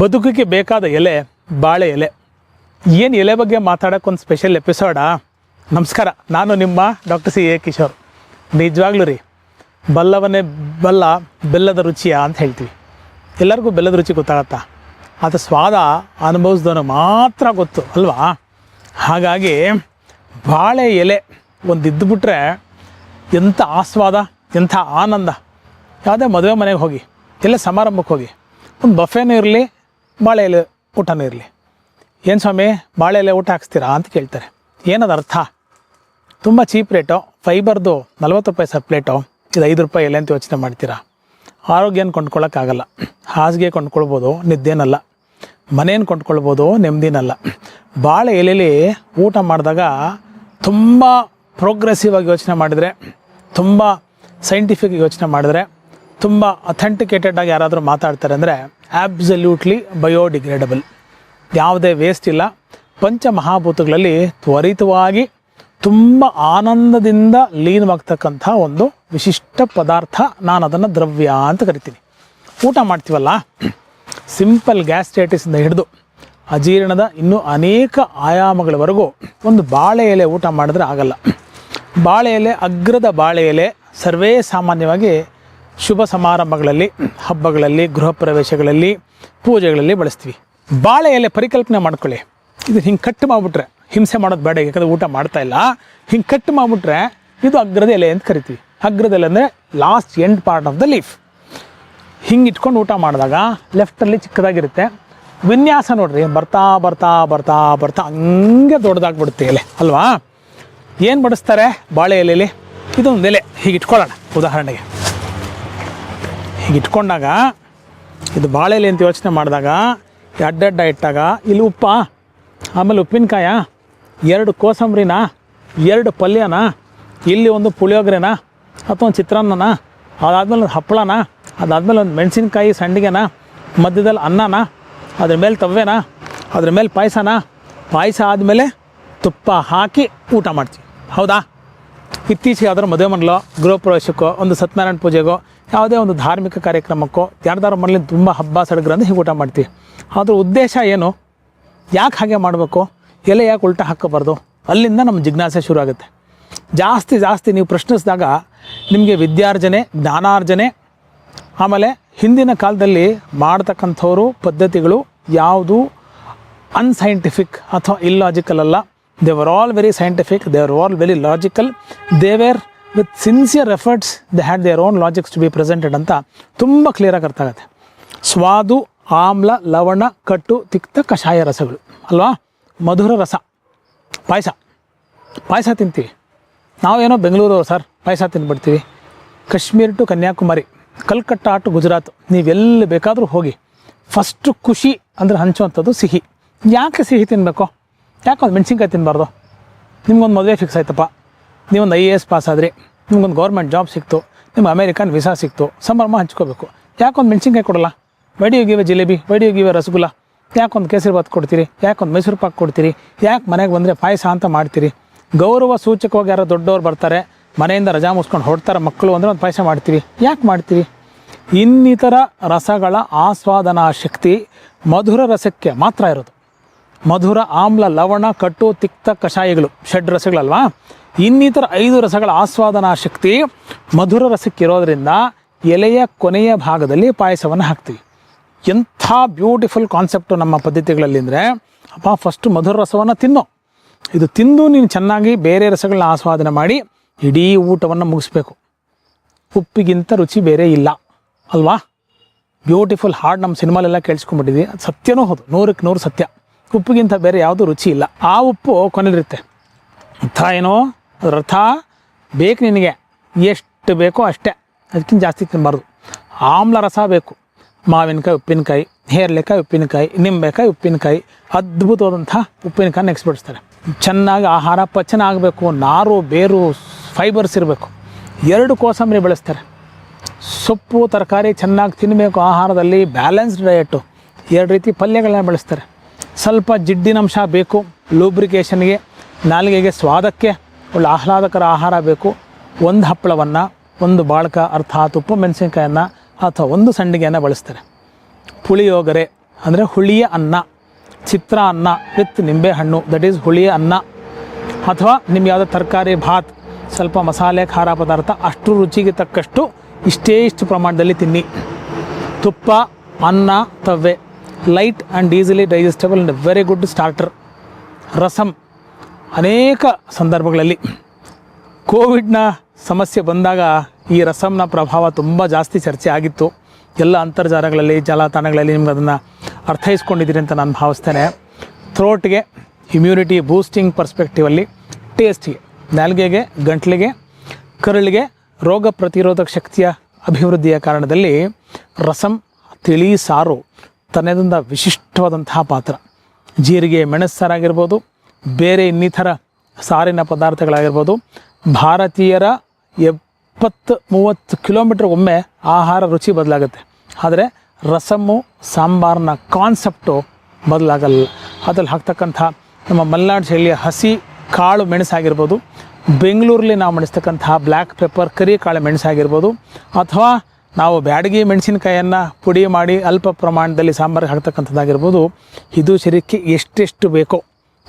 ಬದುಕಿಗೆ ಬೇಕಾದ ಎಲೆ, ಬಾಳೆ ಎಲೆ. ಏನು ಎಲೆ ಬಗ್ಗೆ ಮಾತಾಡೋಕೆ ಒಂದು ಸ್ಪೆಷಲ್ ಎಪಿಸೋಡಾ ನಮಸ್ಕಾರ, ನಾನು ನಿಮ್ಮ ಡಾಕ್ಟರ್ ಸಿ ಎ ಕಿಶೋರ್. ನಿಜವಾಗ್ಲೂ ರೀ, ಬಲ್ಲವನೇ ಬಲ್ಲ, ಬೆಲ್ಲದ ರುಚಿಯ ಅಂತ ಹೇಳ್ತೀವಿ. ಎಲ್ಲರಿಗೂ ಬೆಲ್ಲದ ರುಚಿ ಗೊತ್ತಾಗತ್ತಾ? ಅದು ಸ್ವಾದ ಅನುಭವಿಸ್ದವನು ಮಾತ್ರ ಗೊತ್ತು, ಅಲ್ವಾ? ಹಾಗಾಗಿ ಬಾಳೆ ಎಲೆ ಒಂದು ಇದ್ದುಬಿಟ್ರೆ ಎಂಥ ಆಸ್ವಾದ, ಎಂಥ ಆನಂದ. ಯಾವುದೇ ಮದುವೆ ಮನೆಗೆ ಹೋಗಿ ಎಲ್ಲ ಸಮಾರಂಭಕ್ಕೆ ಹೋಗಿ, ಒಂದು ಬಫೆನೂ ಇರಲಿ ಬಾಳೆ ಎಲೆ ಊಟನೂ ಇರಲಿ ಏನು ಸ್ವಾಮಿ ಬಾಳೆ ಎಲೆ ಊಟ ಹಾಕ್ಸ್ತೀರಾ ಅಂತ ಕೇಳ್ತಾರೆ. ಏನದು ಅರ್ಥ? ತುಂಬ ಚೀಪ್ ರೇಟು, ಫೈಬರ್ದು ನಲ್ವತ್ತು ರೂಪಾಯಿ ಸರ್ ಪ್ಲೇಟು, ಇದು ಐದು ರೂಪಾಯಿ ಎಲೆ ಅಂತ ಯೋಚನೆ ಮಾಡ್ತೀರಾ? ಆರೋಗ್ಯನ ಕೊಂಡ್ಕೊಳ್ಳೋಕ್ಕಾಗಲ್ಲ ಹಾಸಿಗೆ ಕೊಂಡ್ಕೊಳ್ಬೋದು, ನಿದ್ದೇನಲ್ಲ. ಮನೇನ ಕೊಂಡ್ಕೊಳ್ಬೋದು, ನೆಮ್ಮದಿನಲ್ಲ. ಬಾಳೆ ಎಲೆಲಿ ಊಟ ಮಾಡಿದಾಗ ತುಂಬ ಪ್ರೋಗ್ರೆಸಿವ್ ಆಗಿ ಯೋಚನೆ ಮಾಡಿದರೆ, ತುಂಬ ಸೈಂಟಿಫಿಕ್ ಯೋಚನೆ ಮಾಡಿದ್ರೆ ತುಂಬ ಅಥೆಂಟಿಕೇಟೆಡ್ ಆಗಿ ಯಾರಾದರೂ ಮಾತಾಡ್ತಾರೆ ಅಂದರೆ ಆಬ್ಸಲ್ಯೂಟ್ಲಿ ಬಯೋಡಿಗ್ರೇಡಬಲ್ ಯಾವುದೇ ವೇಸ್ಟ್ ಇಲ್ಲ. ಪಂಚಮಹಾಭೂತಗಳಲ್ಲಿ ತ್ವರಿತವಾಗಿ ತುಂಬ ಆನಂದದಿಂದ ಲೀನವಾಗ್ತಕ್ಕಂಥ ಒಂದು ವಿಶಿಷ್ಟ ಪದಾರ್ಥ ನಾನು ಅದನ್ನು ದ್ರವ್ಯ ಅಂತ ಕರಿತೀನಿ. ಊಟ ಮಾಡ್ತೀವಲ್ಲ? ಸಿಂಪಲ್ ಗ್ಯಾಸ್ಟ್ರೈಟಿಸಿಂದ ಹಿಡಿದು ಅಜೀರ್ಣದ ಇನ್ನೂ ಅನೇಕ ಆಯಾಮಗಳವರೆಗೂ ಒಂದು ಬಾಳೆ ಎಲೆ ಊಟ ಮಾಡಿದ್ರೆ ಆಗಲ್ಲ. ಬಾಳೆ ಎಲೆ, ಅಗ್ರದ ಬಾಳೆ ಎಲೆ ಸರ್ವೇ ಸಾಮಾನ್ಯವಾಗಿ ಶುಭ ಸಮಾರಂಭಗಳಲ್ಲಿ, ಹಬ್ಬಗಳಲ್ಲಿ, ಗೃಹ ಪ್ರವೇಶಗಳಲ್ಲಿ, ಪೂಜೆಗಳಲ್ಲಿ ಬಳಸ್ತೀವಿ. ಬಾಳೆ ಎಲೆ ಪರಿಕಲ್ಪನೆ ಮಾಡ್ಕೊಳ್ಳಿ. ಇದು ಹಿಂಗೆ ಕಟ್ಟು ಮಾಡಿಬಿಟ್ರೆ, ಹಿಂಸೆ ಮಾಡೋದು ಬೇಡ, ಯಾಕಂದ್ರೆ ಊಟ ಮಾಡ್ತಾ ಇಲ್ಲ. ಹಿಂಗೆ ಕಟ್ಟು ಮಾಡಿಬಿಟ್ರೆ, ಇದು ಅಗ್ರದ ಎಲೆ ಅಂತ ಕರಿತೀವಿ. ಅಗ್ರದ ಎಲೆ ಅಂದರೆ last end part of the leaf ಹಿಂಗೆ ಇಟ್ಕೊಂಡು ಊಟ ಮಾಡಿದಾಗ ಲೆಫ್ಟಲ್ಲಿ ಚಿಕ್ಕದಾಗಿರುತ್ತೆ. ವಿನ್ಯಾಸ ನೋಡ್ರಿ, ಬರ್ತಾ ಬರ್ತಾ ಬರ್ತಾ ಬರ್ತಾ, ಹಂಗೆ ದೊಡ್ಡದಾಗ್ಬಿಡುತ್ತೆ ಎಲೆ, ಅಲ್ವಾ? ಏನು ಬಡಿಸ್ತಾರೆ ಬಾಳೆ ಎಲೆಯಲ್ಲಿ ಇದೊಂದು ಎಲೆ, ಹೀಗೆ ಇಟ್ಕೊಳ್ಳೋಣ, ಉದಾಹರಣೆಗೆ. ಇಟ್ಕೊಂಡಾಗ, ಇದು ಬಾಳೆ ಎಲೆ ಅಂತ ಯೋಚನೆ ಮಾಡಿದಾಗ ಅಡ್ಡಡ್ಡ ಇಟ್ಟಾಗ ಇಲ್ಲಿ ಉಪ್ಪ, ಆಮೇಲೆ ಉಪ್ಪಿನಕಾಯ, ಎರಡು ಕೋಸಂಬರಿನ, ಎರಡು ಪಲ್ಯನ, ಇಲ್ಲಿ ಒಂದು ಪುಳಿಯೋಗರೆನ, ಅಥವಾ ಒಂದು ಚಿತ್ರಾನ್ನನ, ಅದಾದಮೇಲೆ ಒಂದು ಹಪ್ಪಳನ, ಅದಾದಮೇಲೆ ಒಂದು ಮೆಣಸಿನ್ಕಾಯಿ ಸಂಡಿಗೆನ, ಮಧ್ಯದಲ್ಲಿ ಅನ್ನನ, ಅದ್ರ ಮೇಲೆ ತವ್ವೆನ, ಅದ್ರ ಮೇಲೆ ಪಾಯಸನ, ಪಾಯಸ ಆದಮೇಲೆ ತುಪ್ಪ ಹಾಕಿ ಊಟ ಮಾಡ್ತೀವಿ. ಹೌದಾ? ಇತ್ತೀಚೆಗೆ ಯಾವ್ದಾದ್ರು ಮದುವೆ ಮಂಡಲೋ ಗೃಹ ಪ್ರವೇಶಕ್ಕೋ ಒಂದು ಸತ್ಯನಾರಾಯಣ ಪೂಜೆಗೋ ಯಾವುದೇ ಒಂದು ಧಾರ್ಮಿಕ ಕಾರ್ಯಕ್ರಮಕ್ಕೋ, ಯಾರ್ದಾರು ಮನೇಲಿ ತುಂಬ ಹಬ್ಬ ಸಡಗರಂದು ಹೀಗೆ ಊಟ ಮಾಡ್ತೀವಿ. ಅದ್ರ ಉದ್ದೇಶ ಏನು? ಯಾಕೆ ಹಾಗೆ ಮಾಡಬೇಕು? ಎಲೆ ಯಾಕೆ ಉಲ್ಟಾ ಹಾಕಬಾರ್ದು? ಅಲ್ಲಿಂದ ನಮ್ಮ ಜಿಜ್ಞಾಸೆ ಶುರು ಆಗುತ್ತೆ. ಜಾಸ್ತಿ ಜಾಸ್ತಿ ನೀವು ಪ್ರಶ್ನಿಸಿದಾಗ ನಿಮಗೆ ವಿದ್ಯಾರ್ಜನೆ, ಜ್ಞಾನಾರ್ಜನೆ, ಆಮೇಲೆ ಹಿಂದಿನ ಕಾಲದಲ್ಲಿ ಮಾಡ್ತಕ್ಕಂಥವರು ಪದ್ಧತಿಗಳು ಯಾವುದು ಅನ್ಸೈಂಟಿಫಿಕ್ ಅಥವಾ ಇಲ್ಲಾಜಿಕಲ್ ಅಲ್ಲ. They were all very scientific they are all very logical they were with sincere efforts they had their own logics to be presented ಅಂತ ತುಂಬ ಕ್ಲಿಯರಾಗಿ ಅರ್ಥ ಆಗುತ್ತೆ. ಸ್ವಾದು, ಆಮ್ಲ, ಲವಣ, ಕಟ್ಟು, ತಿಕ್ತ, ಕಷಾಯ ರಸಗಳು. ಅಲ್ವಾ? ಮಧುರ ರಸ. ಪಾಯಸ. ಪಾಯಸ ತಿಂತೀವಿ. ನಾವೇನೋ ಬೆಂಗಳೂರು ಸರ್, ಪಾಯಸ ತಿಂದ್ಬಿಡ್ತೀವಿ. ಕಾಶ್ಮೀರ್ ಟು ಕನ್ಯಾಕುಮಾರಿ ಕಲ್ಕಟ್ಟ ಟು ಗುಜರಾತ್ ನೀವೆಲ್ಲಿ ಬೇಕಾದರೂ ಹೋಗಿ. ಫಸ್ಟು ಖುಷಿ ಅಂದರೆ ಹಂಚುವಂಥದ್ದು ಸಿಹಿ. ಯಾಕೆ ಸಿಹಿ ತಿನ್ನಬೇಕು ಯಾಕೆ ಒಂದು ಮೆಣಸಿನ್ಕಾಯಿ ತಿನ್ನಬಾರ್ದು ನಿಮ್ಗೊಂದು ಮದುವೆ ಫಿಕ್ಸ್ ಆಯ್ತಪ್ಪ. ನೀವೊಂದು ಐ ಎ ಎಸ್ ಪಾಸ್ ಆದರೆ ನಿಮ್ಗೊಂದು ಗೌರ್ಮೆಂಟ್ ಜಾಬ್ ಸಿಕ್ತು ನಿಮ್ಗೆ ಅಮೇರಿಕನ್ ವೀಸಾ ಸಿಕ್ತು ಸಂಭ್ರಮ ಹಂಚ್ಕೋಬೇಕು. ಯಾಕೊಂದು ಮೆಣಸಿನ್ಕಾಯಿ ಕೊಡಲ್ಲ? ವೈಡಿ ಹೋಗಿವೆ ಜಿಲೇಬಿ? ವೈಡಿ ಹೋಗಿವೆ ರಸಗುಲ್ಲ? ಯಾಕೊಂದು ಕೇಸರಿ ಬಾತ್ ಕೊಡ್ತೀರಿ? ಯಾಕೊಂದು ಮೈಸೂರು ಪಾಕ್ ಕೊಡ್ತೀರಿ? ಯಾಕೆ ಮನೆಗೆ ಬಂದರೆ ಪಾಯಸ ಅಂತ ಮಾಡ್ತೀರಿ? ಗೌರವ ಸೂಚಕವಾಗಿ ಯಾರೋ ದೊಡ್ಡವ್ರು ಬರ್ತಾರೆ, ಮನೆಯಿಂದ ರಜಾ ಮುಸ್ಕೊಂಡು ಹೊಡ್ತಾರೆ ಮಕ್ಕಳು ಅಂದರೆ ಒಂದು ಪಾಯಸ ಮಾಡ್ತೀವಿ ಯಾಕೆ ಮಾಡ್ತೀವಿ ಇನ್ನಿತರ ರಸಗಳ ಆಸ್ವಾದನಾ ಶಕ್ತಿ ಮಧುರ ರಸಕ್ಕೆ ಮಾತ್ರ ಇರೋದು. ಮಧುರ, ಆಮ್ಲ, ಲವಣ ಕಟ್ಟು ತಿಕ್ತ ಕಷಾಯಗಳು. ಷಡ್ ರಸಗಳಲ್ವಾ? ಇನ್ನಿತರ ಐದು ರಸಗಳ ಆಸ್ವಾದನಾ ಶಕ್ತಿ ಮಧುರ ರಸಕ್ಕಿರೋದ್ರಿಂದ ಎಲೆಯ ಕೊನೆಯ ಭಾಗದಲ್ಲಿ ಪಾಯಸವನ್ನು ಹಾಕ್ತೀವಿ. ಎಂಥ ಬ್ಯೂಟಿಫುಲ್ ಕಾನ್ಸೆಪ್ಟು ನಮ್ಮ ಪದ್ಧತಿಗಳಲ್ಲಿ ಅಂದರೆ, ಅಪ್ಪ ಫಸ್ಟ್ ಮಧುರ ರಸವನ್ನು ತಿನ್ನೋ. ಇದು ತಿಂದು ನೀನು ಚೆನ್ನಾಗಿ ಬೇರೆ ರಸಗಳನ್ನ ಆಸ್ವಾದನೆ ಮಾಡಿ ಇಡೀ ಊಟವನ್ನು ಮುಗಿಸ್ಬೇಕು. ಉಪ್ಪಿಗಿಂತ ರುಚಿ ಬೇರೆ ಇಲ್ಲ. ಅಲ್ವಾ? ಬ್ಯೂಟಿಫುಲ್ ಹಾಡ್ ನಮ್ಮ ಸಿನಿಮಾಲೆಲ್ಲ ಕೇಳಿಸ್ಕೊಂಡ್ಬಿಟ್ಟಿದ್ವಿ ಅದು ಸತ್ಯನೂ ಹೌದು. ನೂರಕ್ಕೆ ನೂರು ಸತ್ಯ. ಉಪ್ಪಿಗಿಂತ ಬೇರೆ ಯಾವುದೂ ರುಚಿ ಇಲ್ಲ. ಆ ಉಪ್ಪು ಕೊನೆಲಿರುತ್ತೆ. ಅಂಥ ಏನೋ ಅರ್ಥ ಬೇಕು ನಿನಗೆ, ಎಷ್ಟು ಬೇಕೋ ಅಷ್ಟೇ. ಅದಕ್ಕಿಂತ ಜಾಸ್ತಿ ತಿನ್ನಬಾರ್ದು ಆಮ್ಲ ರಸ ಬೇಕು. ಮಾವಿನಕಾಯಿ, ಉಪ್ಪಿನಕಾಯಿ, ಹೇರ್ಲೆಕಾಯಿ, ಉಪ್ಪಿನಕಾಯಿ, ನಿಂಬೆಕಾಯಿ, ಉಪ್ಪಿನಕಾಯಿ ಅದ್ಭುತವಾದಂಥ ಉಪ್ಪಿನಕಾಯಿ ಎಕ್ಸ್ಪಡಿಸ್ತಾರೆ ಚೆನ್ನಾಗಿ ಆಹಾರ ಪಚನ ಆಗಬೇಕು, ನಾರು, ಬೇರು ಫೈಬರ್ಸ್ ಇರಬೇಕು. ಎರಡು ಕೋಸಂಬರಿ ಬೆಳೆಸ್ತಾರೆ. ಸೊಪ್ಪು, ತರಕಾರಿ ಚೆನ್ನಾಗಿ ತಿನ್ನಬೇಕು ಆಹಾರದಲ್ಲಿ ಬ್ಯಾಲೆನ್ಸ್ಡ್ ಡಯಟು ಎರಡು ರೀತಿ ಪಲ್ಯಗಳನ್ನ ಬೆಳೆಸ್ತಾರೆ. ಸ್ವಲ್ಪ ಜಿಡ್ಡಿನಂಶ ಬೇಕು ಲೂಬ್ರಿಕೇಷನ್ಗೆ ನಾಲಿಗೆಗೆ, ಸ್ವಾದಕ್ಕೆ. ಒಳ್ಳೆ ಆಹ್ಲಾದಕರ ಆಹಾರ ಬೇಕು. ಒಂದು ಹಪ್ಪಳವನ್ನು, ಒಂದು ಬಾಳ್ಕ ಅರ್ಥಾತ್ ಉಪ್ಪು, ಮೆಣಸಿನ್ಕಾಯನ್ನು ಅಥವಾ ಒಂದು ಸಂಡಿಗೆಯನ್ನು ಬಳಸ್ತಾರೆ. ಪುಳಿಯೋಗರೆ ಅಂದರೆ ಹುಳಿಯ ಅನ್ನ, ಚಿತ್ರ ಅನ್ನ ವಿತ್ ನಿಂಬೆಹಣ್ಣು ದಟ್ ಈಸ್ ಹುಳಿಯ ಅನ್ನ. ಅಥವಾ ನಿಮ್ಗೆ ಯಾವುದೋ ತರಕಾರಿ, ಭಾತ್, ಸ್ವಲ್ಪ ಮಸಾಲೆ, ಖಾರ ಪದಾರ್ಥ ಅಷ್ಟು ರುಚಿಗೆ ತಕ್ಕಷ್ಟು ಇಷ್ಟೇ ಇಷ್ಟು ಪ್ರಮಾಣದಲ್ಲಿ ತಿನ್ನಿ. ತುಪ್ಪ, ಅನ್ನ, ತವ್ವೆ light and easily digestible and very good starter rasam ಅನೇಕ ಸಂದರ್ಭಗಳಲ್ಲಿ ಕೋವಿಡ್ನ ಸಮಸ್ಯೆ ಬಂದಾಗ ಈ ರಸಮ್ನ ಪ್ರಭಾವ ತುಂಬ ಜಾಸ್ತಿ ಚರ್ಚೆ ಆಗಿತ್ತು. ಎಲ್ಲ ಅಂತರ್ಜಾಲಗಳಲ್ಲಿ, ಜಾಲತಾಣಗಳಲ್ಲಿ ನಿಮ್ಗೆ ಅದನ್ನು ಅರ್ಥೈಸ್ಕೊಂಡಿದ್ದೀರಿ ಅಂತ ನಾನು ಭಾವಿಸ್ತೇನೆ. ಥ್ರೋಟ್ಗೆ ಇಮ್ಯುನಿಟಿ ಬೂಸ್ಟಿಂಗ್ ಪರ್ಸ್ಪೆಕ್ಟಿವಲ್ಲಿ ಟೇಸ್ಟಿಗೆ ನಾಲ್ಗೆಗೆ ಗಂಟ್ಲಿಗೆ, ಕರಳಿಗೆ ರೋಗ ಪ್ರತಿರೋಧಕ ಶಕ್ತಿಯ ಅಭಿವೃದ್ಧಿಯ ಕಾರಣದಲ್ಲಿ ರಸಂ, ತಿಳಿ, ಸಾರು ತನ್ನದಿಂದ ವಿಶಿಷ್ಟವಾದಂತಹ ಪಾತ್ರ. ಜೀರಿಗೆ, ಮೆಣಸು ಸಾರಾಗಿರ್ಬೋದು ಬೇರೆ ಇನ್ನಿತರ ಸಾರಿನ ಪದಾರ್ಥಗಳಾಗಿರ್ಬೋದು. ಭಾರತೀಯರ ಎಪ್ಪತ್ತು ಮೂವತ್ತು ಕಿಲೋಮೀಟ್ರ್ ಒಮ್ಮೆ ಆಹಾರ ರುಚಿ ಬದಲಾಗುತ್ತೆ. ಆದರೆ ರಸಮ್ಮು ಸಾಂಬಾರ್ನ ಕಾನ್ಸೆಪ್ಟು ಬದಲಾಗಲ್ಲ. ಅದ್ರಲ್ಲಿ ಹಾಕ್ತಕ್ಕಂಥ ನಮ್ಮ ಮಲೆನಾಡು ಶೈಲಿಯ ಹಸಿ ಕಾಳು ಮೆಣಸಾಗಿರ್ಬೋದು. ಬೆಂಗಳೂರಲ್ಲಿ ನಾವು ಮೆಣಿಸ್ತಕ್ಕಂತಹ ಬ್ಲ್ಯಾಕ್ ಪೆಪ್ಪರ್ ಕರಿ ಕಾಳು ಮೆಣಸಾಗಿರ್ಬೋದು. ಅಥವಾ ನಾವು ಬ್ಯಾಡಗಿ ಮೆಣಸಿನಕಾಯನ್ನು ಪುಡಿ ಮಾಡಿ ಅಲ್ಪ ಪ್ರಮಾಣದಲ್ಲಿ ಸಾಂಬಾರಿಗೆ ಹಾಕ್ತಕ್ಕಂಥದ್ದಾಗಿರ್ಬೋದು. ಇದು ಶರೀರಕ್ಕೆ ಎಷ್ಟೆಷ್ಟು ಬೇಕೋ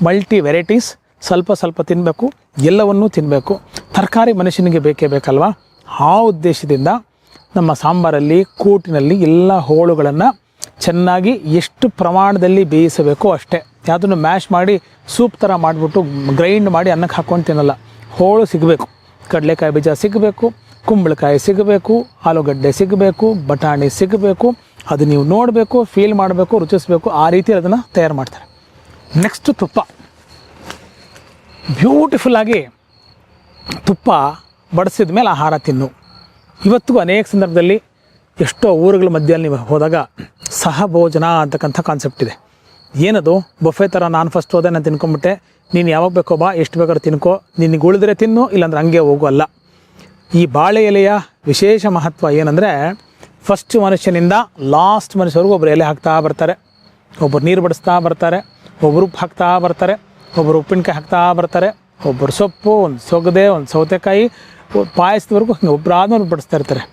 ಮಲ್ಟಿ ವೆರೈಟೀಸ್, ಸ್ವಲ್ಪ ಸ್ವಲ್ಪ ತಿನ್ನಬೇಕು ಎಲ್ಲವನ್ನೂ ತಿನ್ನಬೇಕು ತರಕಾರಿ ಮನುಷ್ಯನಿಗೆ ಬೇಕೇ ಬೇಕಲ್ವಾ? ಆ ಉದ್ದೇಶದಿಂದ ನಮ್ಮ ಸಾಂಬಾರಲ್ಲಿ, ಕೂಟಿನಲ್ಲಿ ಎಲ್ಲ ಹೋಳುಗಳನ್ನು ಚೆನ್ನಾಗಿ ಎಷ್ಟು ಪ್ರಮಾಣದಲ್ಲಿ ಬೇಯಿಸಬೇಕು ಅಷ್ಟೇ. ಯಾವುದನ್ನು ಮ್ಯಾಶ್ ಮಾಡಿ, ಸೂಪ್ ಥರ ಮಾಡಿಬಿಟ್ಟು ಗ್ರೈಂಡ್ ಮಾಡಿ ಅನ್ನಕ್ಕೆ ಹಾಕ್ಕೊಂಡು ತಿನ್ನಲ್ಲ. ಹೋಳು ಸಿಗಬೇಕು. ಕಡಲೆಕಾಯಿ ಬೀಜ ಸಿಗಬೇಕು, ಕುಂಬಳಕಾಯಿ ಸಿಗಬೇಕು, ಆಲೂಗಡ್ಡೆ ಸಿಗಬೇಕು, ಬಟಾಣಿ ಸಿಗಬೇಕು. ಅದು ನೀವು ನೋಡಬೇಕು ಫೀಲ್ ಮಾಡಬೇಕು, ರುಚಿಸಬೇಕು, ಆ ರೀತಿ ಅದನ್ನು ತಯಾರು ಮಾಡ್ತಾರೆ. ನೆಕ್ಸ್ಟ್ ತುಪ್ಪ. ಬ್ಯೂಟಿಫುಲ್ಲಾಗಿ ತುಪ್ಪ ಬಡಿಸಿದ ಮೇಲೆ ಆಹಾರ ತಿನ್ನು. ಇವತ್ತಿಗೂ ಅನೇಕ ಸಂದರ್ಭದಲ್ಲಿ ಎಷ್ಟೋ ಊರುಗಳ ಮಧ್ಯದಲ್ಲಿ ನೀವು ಹೋದಾಗ ಸಹಭೋಜನ ಅಂತಕ್ಕಂಥ ಕಾನ್ಸೆಪ್ಟ್ ಇದೆ. ಏನದು? ಬೊಫೆ ಥರ ನಾನು ಫಸ್ಟ್ ಹೋದೆ, ನಾನು ತಿನ್ಕೊಂಬಿಟ್ಟೆ. ನೀನು ಯಾವಾಗ ಬೇಕೋ ಬಾ, ಎಷ್ಟು ಬೇಕಾದ್ರೂ ತಿನ್ಕೋ. ನಿನಗೆ ಉಳಿದ್ರೆ ತಿನ್ನು, ಇಲ್ಲಾಂದ್ರೆ ಹಂಗೆ ಹೋಗು ಅಲ್ಲ. ಈ ಬಾಳೆ ಎಲೆಯ ವಿಶೇಷ ಮಹತ್ವ ಏನಂದರೆ ಫಸ್ಟ್ ಮನುಷ್ಯನಿಂದ ಲಾಸ್ಟ್ ಮನುಷ್ಯವರೆಗೂ ಒಬ್ಬರು ಎಲೆ ಹಾಕ್ತಾ ಬರ್ತಾರೆ. ಒಬ್ಬರು ನೀರು ಬಡಿಸ್ತಾ ಬರ್ತಾರೆ. ಒಬ್ಬರು ಹಾಕ್ತಾ ಬರ್ತಾರೆ ಒಬ್ಬರು ಉಪ್ಪಿನಕಾಯಿ ಹಾಕ್ತಾ ಬರ್ತಾರೆ ಒಬ್ಬರು ಸೊಪ್ಪು, ಒಂದು ಸೊಗದೆ, ಒಂದು ಸೌತೆಕಾಯಿ ಪಾಯಸದವರೆಗೂ ಹಿಂಗೆ ಒಬ್ಬರು ಆದ್ಮೇಲೆ ಬಡಿಸ್ತಾ ಇರ್ತಾರೆ.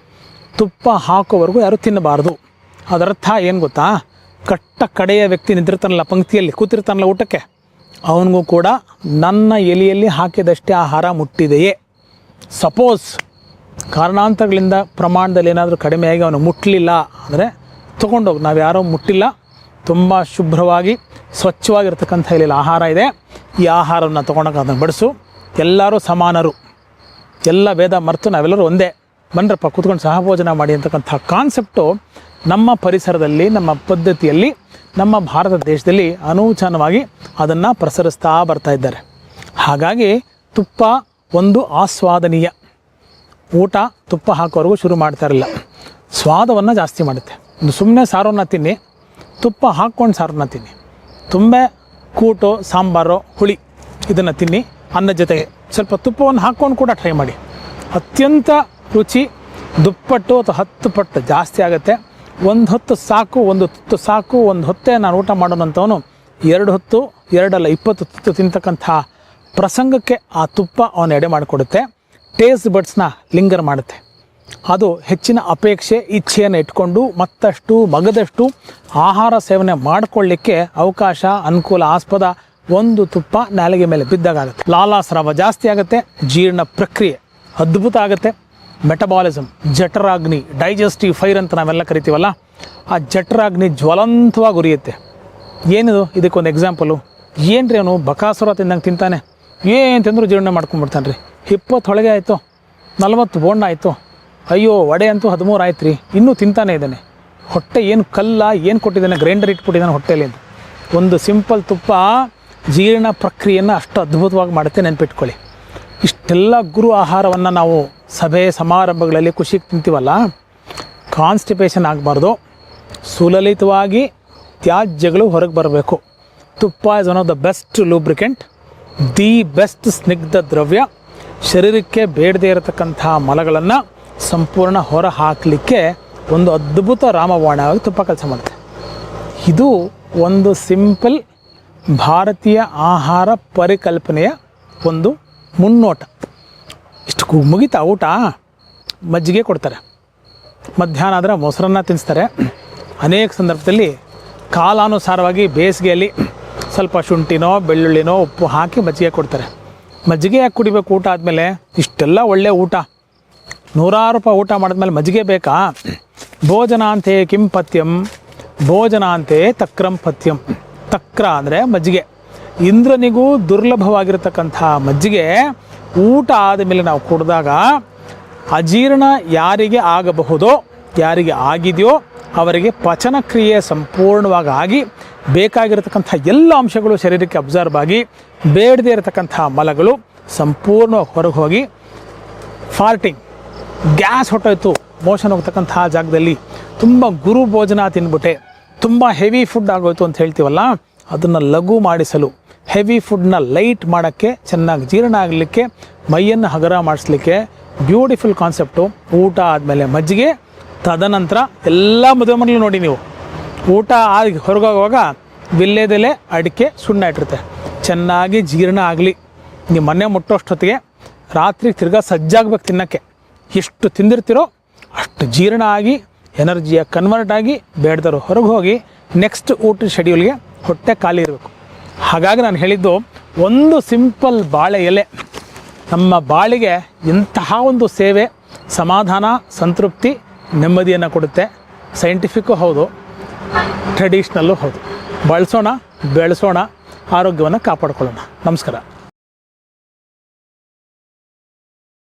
ತುಪ್ಪ ಹಾಕೋವರೆಗೂ ಯಾರೂ ತಿನ್ನಬಾರ್ದು. ಅದರರ್ಥ ಏನು ಗೊತ್ತಾ? ಕಟ್ಟ ಕಡೆಯ ವ್ಯಕ್ತಿ ನಿಂತಿರ್ತಾನಲ್ಲ, ಪಂಕ್ತಿಯಲ್ಲಿ ಕೂತಿರ್ತಾನಲ್ಲ ಊಟಕ್ಕೆ, ಅವನಿಗೂ ಕೂಡ ನನ್ನ ಎಲೆಯಲ್ಲಿ ಹಾಕಿದಷ್ಟೇ ಆಹಾರ ಮುಟ್ಟಿದೆಯೇ. ಸಪೋಸ್ ಕಾರಣಾಂತರಗಳಿಂದ ಪ್ರಮಾಣದಲ್ಲಿ ಏನಾದರೂ ಕಡಿಮೆಯಾಗಿ ಅವನು ಮುಟ್ಟಲಿಲ್ಲ ಅಂದರೆ, ತೊಗೊಂಡೋಗಿ ನಾವು ಯಾರೋ ಮುಟ್ಟಿಲ್ಲ. ತುಂಬ ಶುಭ್ರವಾಗಿ ಸ್ವಚ್ಛವಾಗಿರ್ತಕ್ಕಂಥ ಇಲ್ಲಿ ಆಹಾರ ಇದೆ. ಈ ಆಹಾರವನ್ನು ತೊಗೊಳಕ್ಕೆ ಅದನ್ನು ಬಡಿಸು. ಎಲ್ಲರೂ ಸಮಾನರು. ಎಲ್ಲ ಭೇದ ಮರೆತು ನಾವೆಲ್ಲರೂ ಒಂದೇ. ಬಂದ್ರಪ್ಪ, ಕೂತ್ಕೊಂಡು ಸಹಭೋಜನ ಮಾಡಿ ಅಂತಕ್ಕಂಥ ಕಾನ್ಸೆಪ್ಟು ನಮ್ಮ ಪರಿಸರದಲ್ಲಿ, ನಮ್ಮ ಪದ್ಧತಿಯಲ್ಲಿ, ನಮ್ಮ ಭಾರತ ದೇಶದಲ್ಲಿ ಅನೂಚಾನವಾಗಿ ಅದನ್ನು ಪ್ರಸರಿಸ್ತಾ ಬರ್ತಾ ಇದ್ದಾರೆ. ಹಾಗಾಗಿ ತುಪ್ಪ ಒಂದು ಆಸ್ವಾದನೀಯ. ಊಟ ತುಪ್ಪ ಹಾಕೋವರೆಗೂ ಶುರು ಮಾಡ್ತಾ ಇರಲಿಲ್ಲ ಸ್ವಾದವನ್ನು ಜಾಸ್ತಿ ಮಾಡುತ್ತೆ. ಒಂದು ಸುಮ್ಮನೆ ಸಾರನ್ನು ತಿನ್ನಿ, ತುಪ್ಪ ಹಾಕ್ಕೊಂಡು ಸಾರನ್ನು ತಿನ್ನಿ. ತುಂಬೆ, ಕೂಟು, ಸಾಂಬಾರು, ಹುಳಿ, ಇದನ್ನು ತಿನ್ನಿ ಅನ್ನದ ಜೊತೆಗೆ. ಸ್ವಲ್ಪ ತುಪ್ಪವನ್ನು ಹಾಕ್ಕೊಂಡು ಕೂಡ ಟ್ರೈ ಮಾಡಿ. ಅತ್ಯಂತ ರುಚಿ, ದುಪ್ಪಟ್ಟು ಅಥವಾ ಹತ್ತು ಪಟ್ಟು ಜಾಸ್ತಿ ಆಗುತ್ತೆ. ಒಂದು ಹೊತ್ತು ಸಾಕು, ಒಂದು ತುತ್ತು ಸಾಕು, ಒಂದು ಹೊತ್ತೇ ನಾನು ಊಟ ಮಾಡೋಣಂಥವನು ಎರಡು ಹೊತ್ತು, ಎರಡಲ್ಲ ಇಪ್ಪತ್ತು ತುತ್ತು ತಿಂತಕ್ಕಂಥ ಪ್ರಸಂಗಕ್ಕೆ ಆ ತುಪ್ಪ ಅವನ ಎಡೆ ಮಾಡಿಕೊಡುತ್ತೆ. ಟೇಸ್ಟ್ ಬಡ್ಸ್ನ ಲಿಂಗರ್ ಮಾಡುತ್ತೆ. ಅದು ಹೆಚ್ಚಿನ ಅಪೇಕ್ಷೆ, ಇಚ್ಛೆಯನ್ನು ಇಟ್ಕೊಂಡು ಮತ್ತಷ್ಟು ಮಗದಷ್ಟು ಆಹಾರ ಸೇವನೆ ಮಾಡಿಕೊಳ್ಳಿಕ್ಕೆ ಅವಕಾಶ ಅನುಕೂಲ ಆಸ್ಪದ ಒಂದು ತುಪ್ಪ ನಾಲಿಗೆ ಮೇಲೆ ಬಿದ್ದಾಗುತ್ತೆ ಲಾಲಾಸ್ರಾವ ಜಾಸ್ತಿ ಆಗುತ್ತೆ, ಜೀರ್ಣ ಪ್ರಕ್ರಿಯೆ ಅದ್ಭುತ ಆಗುತ್ತೆ. ಮೆಟಬಾಲಿಸಮ್ ಜಠರಾಗ್ನಿ, ಡೈಜೆಸ್ಟಿವ್ ಫೈರ್ ಅಂತ ನಾವೆಲ್ಲ ಕರಿತೀವಲ್ಲ, ಆ ಜಠರಾಗ್ನಿ ಜ್ವಲಂತವಾಗಿ ಉರಿಯುತ್ತೆ. ಏನಿದು? ಇದಕ್ಕೊಂದು ಎಕ್ಸಾಂಪಲು ಏನ್ರಿ ಅವನು? ಬಕಾಸುರ ತಿಂದಂಗೆ ತಿಂತಾನೆ. ಏನು ತಿಂದರೂ ಜೀರ್ಣ ಮಾಡ್ಕೊಂಡ್ಬಿಡ್ತಾನೆ ರೀ ಇಪ್ಪತ್ತು ಹೊಳಗೆ ಆಯಿತು? ನಲವತ್ತು ಬೋಂಡ ಆಯಿತು? ಅಯ್ಯೋ, ವಡೆ ಅಂತೂ ಹದಿಮೂರು ಆಯ್ತು ರೀ ಇನ್ನೂ ತಿಂತಾನೆ ಇದ್ದಾನೆ. ಹೊಟ್ಟೆ ಏನು ಕಲ್ಲ, ಏನು ಕೊಟ್ಟಿದ್ದಾನೆ ಗ್ರೈಂಡರ್ ಇಟ್ಬಿಟ್ಟಿದ್ದಾನೆ ಹೊಟ್ಟೆಯಲ್ಲಿ ಒಂದು ಸಿಂಪಲ್ ತುಪ್ಪ ಜೀರ್ಣ ಪ್ರಕ್ರಿಯೆಯನ್ನು ಅಷ್ಟು ಅದ್ಭುತವಾಗಿ ಮಾಡುತ್ತೆ ನೆನ್ಪಿಟ್ಕೊಳ್ಳಿ. ಇಷ್ಟೆಲ್ಲ ಗುರು ಆಹಾರವನ್ನು ನಾವು ಸಭೆ, ಸಮಾರಂಭಗಳಲ್ಲಿ ಖುಷಿಗೆ ತಿಂತೀವಲ್ಲ ಕಾನ್ಸ್ಟಿಪೇಷನ್ ಆಗಬಾರ್ದು. ಸುಲಲಿತವಾಗಿ ತ್ಯಾಜ್ಯಗಳು ಹೊರಗೆ ಬರಬೇಕು. Tuppa is one of the best lubricant the best ಸ್ನಿಗ್ಧ ದ್ರವ್ಯ. ಶರೀರಕ್ಕೆ ಬೇಡದೇ ಇರತಕ್ಕಂಥ ಮಲಗಳನ್ನು ಸಂಪೂರ್ಣ ಹೊರ ಹಾಕಲಿಕ್ಕೆ ಒಂದು ಅದ್ಭುತ ರಾಮಬಾಣವಾಗಿ ತುಪ್ಪ ಕೆಲಸ ಮಾಡುತ್ತೆ. ಇದು ಒಂದು ಸಿಂಪಲ್ ಭಾರತೀಯ ಆಹಾರ ಪರಿಕಲ್ಪನೆಯ ಒಂದು ಮುನ್ನೋಟ. ಇಷ್ಟು ಮುಗಿತಾ ಊಟ? ಮಜ್ಜಿಗೆ ಕೊಡ್ತಾರೆ. ಮಧ್ಯಾಹ್ನ ಆದರೆ ಮೊಸರನ್ನ ತಿನ್ನಿಸ್ತಾರೆ ಅನೇಕ ಸಂದರ್ಭದಲ್ಲಿ ಕಾಲಾನುಸಾರವಾಗಿ ಬೇಸಿಗೆಯಲ್ಲಿ ಸ್ವಲ್ಪ ಶುಂಠಿನೋ, ಬೆಳ್ಳುಳ್ಳಿನೋ ಉಪ್ಪು ಹಾಕಿ ಮಜ್ಜಿಗೆ ಕೊಡ್ತಾರೆ. ಮಜ್ಜಿಗೆ ಯಾಕೆ ಕುಡಿಬೇಕು ಊಟ ಆದಮೇಲೆ? ಇಷ್ಟೆಲ್ಲ ಒಳ್ಳೆಯ ಊಟ. ನೂರಾರು ರೂಪಾಯಿ ಊಟ ಮಾಡಿದ್ಮೇಲೆ ಮಜ್ಜಿಗೆ ಬೇಕಾ? ಭೋಜನಾಂತೆ ಕಿಂ ಪಥ್ಯಂ, ಭೋಜನಾಂತೆ ತಕ್ರಂ ಪಥ್ಯಂ. ತಕ್ರ ಅಂದರೆ ಮಜ್ಜಿಗೆ. ಇಂದ್ರನಿಗೂ ದುರ್ಲಭವಾಗಿರತಕ್ಕಂಥ ಮಜ್ಜಿಗೆ ಊಟ ಆದಮೇಲೆ ನಾವು ಕುಡಿದಾಗ ಅಜೀರ್ಣ ಯಾರಿಗೆ ಆಗಬಹುದೋ, ಯಾರಿಗೆ ಆಗಿದೆಯೋ ಅವರಿಗೆ ಪಚನ ಕ್ರಿಯೆ ಸಂಪೂರ್ಣವಾಗಿ ಆಗಿ ಬೇಕಾಗಿರತಕ್ಕಂಥ ಎಲ್ಲ ಅಂಶಗಳು ಶರೀರಕ್ಕೆ ಅಬ್ಸರ್ವ್ ಆಗಿ ಬೇಡದೇ ಇರತಕ್ಕಂಥ ಮಲಗಳು ಸಂಪೂರ್ಣವಾಗಿ ಹೊರಗೆ ಹೋಗಿ ಫಾರ್ಟಿಂಗ್ ಗ್ಯಾಸ್ ಹೊಟ್ಟೋಯ್ತು. ಮೋಷನ್ ಹೋಗ್ತಕ್ಕಂಥ ಜಾಗದಲ್ಲಿ ತುಂಬ ಗುರು ಭೋಜನ ತಿಂದ್ಬಿಟ್ಟೆ ತುಂಬ ಹೆವಿ ಫುಡ್ ಆಗೋಯ್ತು ಅಂತ ಹೇಳ್ತೀವಲ್ಲ, ಅದನ್ನು ಲಘು ಮಾಡಿಸಲು ಹೆವಿ ಫುಡ್ನ ಲೈಟ್ ಮಾಡೋಕ್ಕೆ, ಚೆನ್ನಾಗಿ ಜೀರ್ಣ ಆಗಲಿಕ್ಕೆ, ಮೈಯನ್ನು ಹಗರ ಮಾಡಿಸ್ಲಿಕ್ಕೆ ಬ್ಯೂಟಿಫುಲ್ ಕಾನ್ಸೆಪ್ಟು ಊಟ ಆದಮೇಲೆ ಮಜ್ಜಿಗೆ, ತದನಂತರ ಎಲ್ಲ ಮದುವೆ ಮನೇಲಿ ನೋಡಿ ನೀವು. ಊಟ ಆಗಿ ಹೊರಗೋಗುವಾಗ ವಿಲ್ಲೆದೆಲೆ ಅಡಿಕೆ ಸುಣ್ಣ ಇಟ್ಟಿರುತ್ತೆ. ಚೆನ್ನಾಗಿ ಜೀರ್ಣ ಆಗಲಿ. ನೀವು ಮನೆ ಮುಟ್ಟೋಷ್ಟೊತ್ತಿಗೆ ರಾತ್ರಿ ತಿರ್ಗಾ ಸಜ್ಜಾಗ್ಬೇಕು ತಿನ್ನೋಕ್ಕೆ. ಎಷ್ಟು ತಿಂದಿರ್ತೀರೋ ಅಷ್ಟು ಜೀರ್ಣ ಆಗಿ ಎನರ್ಜಿಯ ಕನ್ವರ್ಟ್ ಆಗಿ ಬೇಡದರು ಹೊರಗೆ ಹೋಗಿ ನೆಕ್ಸ್ಟ್ ಊಟದ ಶೆಡ್ಯೂಲ್ಗೆ ಹೊಟ್ಟೆ ಖಾಲಿ ಇರಬೇಕು. ಹಾಗಾಗಿ ನಾನು ಹೇಳಿದ್ದು ಒಂದು ಸಿಂಪಲ್ ಬಾಳೆ ಎಲೆ ನಮ್ಮ ಬಾಳಿಗೆ ಇಂತಹ ಒಂದು ಸೇವೆ ಸಮಾಧಾನ, ಸಂತೃಪ್ತಿ, ನೆಮ್ಮದಿಯನ್ನು ಕೊಡುತ್ತೆ. ಸೈಂಟಿಫಿಕ್ಕು ಹೌದು ಟ್ರೆಡಿಷ್ನಲ್ಲೂ ಹೌದು. ಬಳಸೋಣ, ಬೆಳೆಸೋಣ, ಆರೋಗ್ಯವನ್ನು ಕಾಪಾಡ್ಕೊಳ್ಳೋಣ. ನಮಸ್ಕಾರ.